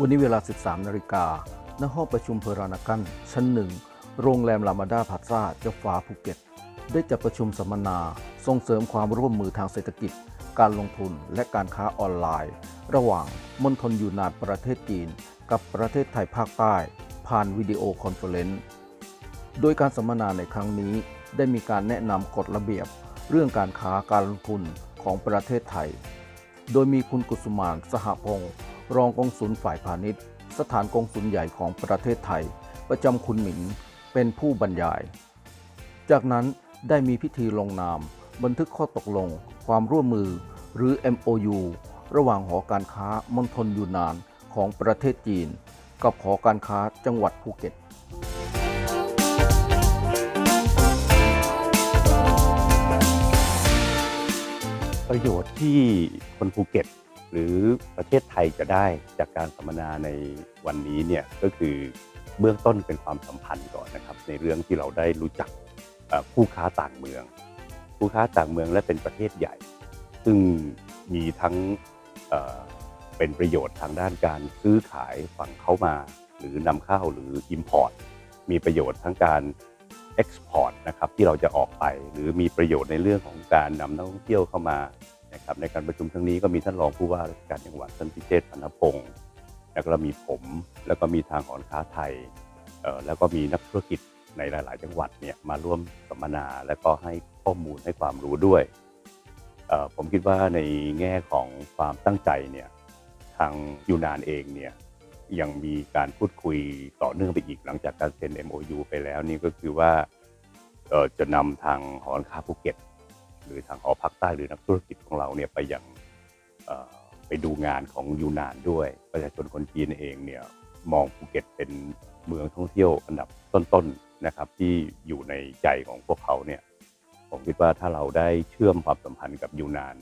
วันนี้เวลา 13 นาฬิกา ณ ห้องประชุมเพรานากัน ชั้นหนึ่ง โรงแรมลามาดาพาซาเจ้าฟ้าภูเก็ต ได้จัดประชุมสัมมนา ส่งเสริมความร่วมมือทางเศรษฐกิจ การลงทุน และการค้าออนไลน์ ระหว่างมณฑลยูนานประเทศจีน กับประเทศไทยภาคใต้ ผ่านวิดีโอคอนเฟอเรนซ์ โดยการสัมมนาในครั้งนี้ได้มีการแนะนำกฎระเบียบ เรื่องการค้าการลงทุนของประเทศไทย โดยมีคุณกุสุมานสหพงศ์ รองกองสุลฝ่ายพาณิชย์ สถานกองสุลใหญ่ของประเทศไทย ประจำคุณหมิงเป็นผู้บรรยาย จากนั้นได้มีพิธีลงนาม บันทึกข้อตกลง ความร่วมมือ หรือ MOU ระหว่างหอการค้ามณฑลยูนานของประเทศจีน กับหอการค้าจังหวัดภูเก็ตประโยชน์ที่คนภูเก็ต หรือประเทศไทยจะได้จากการสัมมนาในวันนี้เนี่ยก็คือเบื้องต้นเป็นความสัมพันธ์ก่อนนะครับ ในเรื่องที่เราได้รู้จักเอ่อคู่ค้าต่างเมืองคู่ค้าต่างเมืองและเป็นประเทศใหญ่ ซึ่งมีทั้งเเป็นประโยชน์ทางด้านการซื้อขายฝั่งเข้ามา หรือนำเข้าหรือ Import มีประโยชน์ทั้งการ Export นะครับที่เราจะออกไป หรือมีประโยชน์ในเรื่องของการนำนักท่องเที่ยวเข้ามา นะครับในการประชุมครั้งนี้ก็มีท่านรองผู้ว่าราชการจังหวัดท่านพิเชษพันธพงศ์แล้วก็มีผม แล้วก็มีทางหอการค้าไทยแล้วก็มีนักธุรกิจในหลาย ๆ จังหวัดเนี่ยมาร่วมสัมมนาและก็ให้ข้อมูลให้ความรู้ด้วย ผมคิดว่าในแง่ของความตั้งใจเนี่ยทางยูนานเองเนี่ยยังมีการพูดคุยต่อเนื่องไปอีกหลังจากการเซ็น MOU ไปแล้วนี่ก็คือว่าจะนำทางหอการค้าภูเก็ต หรือทางหอพักใต้หรือนักธุรกิจของเราเนี่ยไปยังไปดูงานของยูนานด้วย ประชาชนคนจีนเองเนี่ยมองภูเก็ตเป็นเมืองท่องเที่ยวอันดับต้นๆนะครับที่อยู่ในใจของพวกเขาเนี่ยผมคิดว่าถ้าเราได้เชื่อมความสัมพันธ์กับยูนาน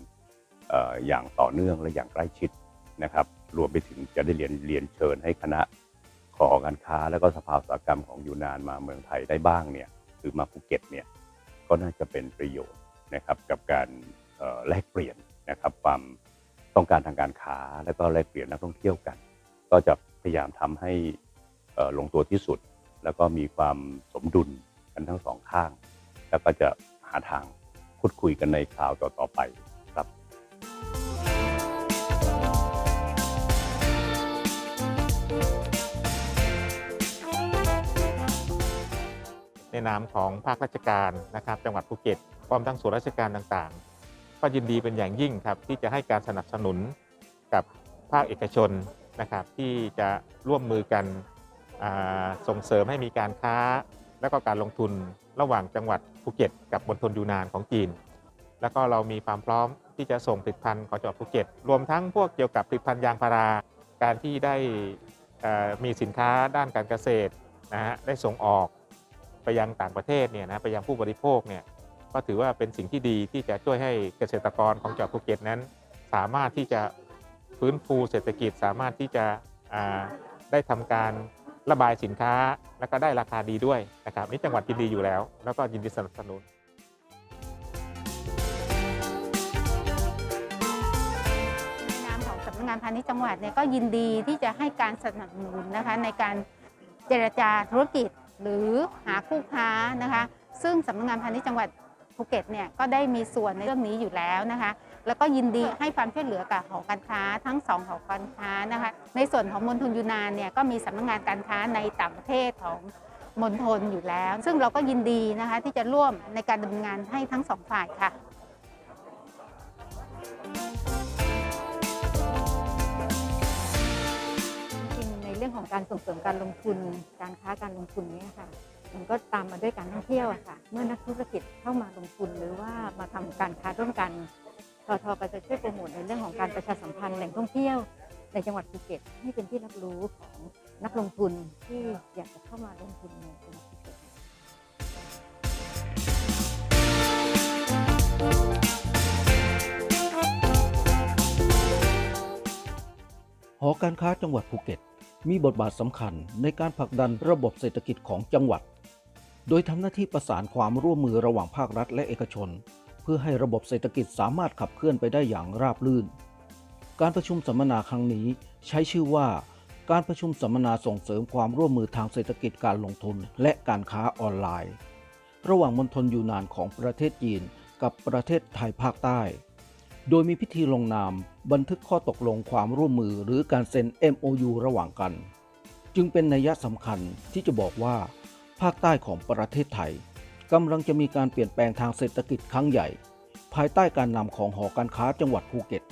เอ่ออย่างต่อเนื่องและอย่างใกล้ชิดนะครับรวมไปถึงจะได้เรียนเรียนเชิญให้คณะขอการค้าและก็สภาอุตสาหกรรมของยูนานมาเมืองไทยได้บ้างเนี่ยหรือมาภูเก็ตเนี่ยก็น่าจะเป็นประโยชน์ นะครับกับการแลกเปลี่ยนนะครับความต้องการทางการค้า แล้วก็แลกเปลี่ยนนักท่องเที่ยวกัน ก็จะพยายามทำให้ลงตัวที่สุด แล้วก็มีความสมดุลกันทั้งสองข้าง แล้วก็จะหาทางพูดคุยกันในคราวต่อๆไป ในนามของภาคราชการนะครับจังหวัดภูเก็ตพร้อมทั้งส่วนราชการต่างๆ ก็ยินดีเป็นอย่างยิ่งครับที่จะให้การสนับสนุนกับภาคเอกชนนะครับที่จะร่วมมือกันส่งเสริมให้มีการค้า และก็การลงทุนระหว่างจังหวัดภูเก็ต กับมณฑลยูนานของจีน แล้วก็เรามีความพร้อมที่จะส่งผลิตภัณฑ์ของจังหวัดภูเก็ต รวมทั้งพวกเกี่ยวกับผลิตภัณฑ์ยางพารา การที่ได้มีสินค้าด้านการเกษตรนะฮะได้ส่งออก ไปยังต่างประเทศเนี่ยนะไปยังผู้บริโภคเนี่ยก็ถือว่าเป็นสิ่งที่ดีที่จะช่วยให้เกษตรกรของจังหวัดภูเก็ตนั้น สามารถที่จะฟื้นฟูเศรษฐกิจสามารถที่จะได้ทำการระบายสินค้าแล้วก็ได้ราคาดีด้วยนะครับนี่จังหวัดยินดีอยู่แล้ว แล้วก็ยินดีสนับสนุนในนามของสำนักงานพาณิชย์จังหวัดเนี่ยก็ยินดีที่จะให้การสนับสนุนนะคะในการเจรจาธุรกิจ หรือหาคู่ค้านะคะ ซึ่งสำนักงานพาณิชย์จังหวัดภูเก็ตเนี่ยก็ได้มีส่วนในเรื่องนี้อยู่แล้วนะคะ แล้วก็ยินดีให้ความช่วยเหลือกับหอการค้าทั้งสองหอการค้านะคะ ในส่วนของมณฑลยูนานเนี่ยก็มีสำนักงานการค้าในต่างประเทศของมณฑลอยู่แล้ว ซึ่งเราก็ยินดีนะคะที่จะร่วมในการดำเนินงานให้ทั้งสองฝ่ายค่ะ การส่งเสริมการลงทุน การค้าการลงทุนนี่ค่ะ มันก็ตามมาด้วยการท่องเที่ยวอะค่ะ เมื่อนักธุรกิจเข้ามาลงทุนหรือว่ามาทำการค้าร่วมกันททก็จะช่วยโปรโมทในเรื่องของการประชาสัมพันธ์แหล่งท่องเที่ยวในจังหวัดภูเก็ตให้เป็นที่รับรู้ของนักลงทุนที่อยากจะเข้ามาลงทุนในจังหวัดภูเก็ตหอการค้าจังหวัดภูเก็ต มีบทบาทสำคัญในการผลักดันระบบเศรษฐกิจของจังหวัด โดยทำหน้าที่ประสานความร่วมมือระหว่างภาครัฐและเอกชน เพื่อให้ระบบเศรษฐกิจสามารถขับเคลื่อนไปได้อย่างราบรื่น การประชุมสัมมนาครั้งนี้ใช้ชื่อว่า การประชุมสัมมนาส่งเสริมความร่วมมือทางเศรษฐกิจการลงทุนและการค้าออนไลน์ ระหว่างมณฑลยูนานของประเทศจีนกับประเทศไทยภาคใต้ โดยมีพิธีลงนามบันทึกข้อตกลงความร่วมมือหรือการเซ็น MOU ระหว่างกัน จึงเป็นนัยสำคัญที่จะบอกว่า ภาคใต้ของประเทศไทยกำลังจะมีการเปลี่ยนแปลงทางเศรษฐกิจครั้งใหญ่ ภายใต้การนำของหอการค้าจังหวัดภูเก็ต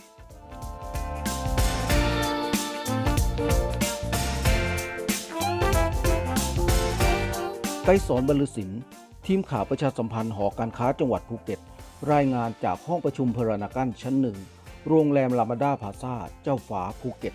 ไกสอนบรรลือศิลป์ทีมข่าวประชาสัมพันธ์หอการค้าจังหวัดภูเก็ต รายงานจากห้องประชุมเพรานากันชั้นหนึ่ง โรงแรมลามาดาพาซาเจ้าฟ้าภูเก็ต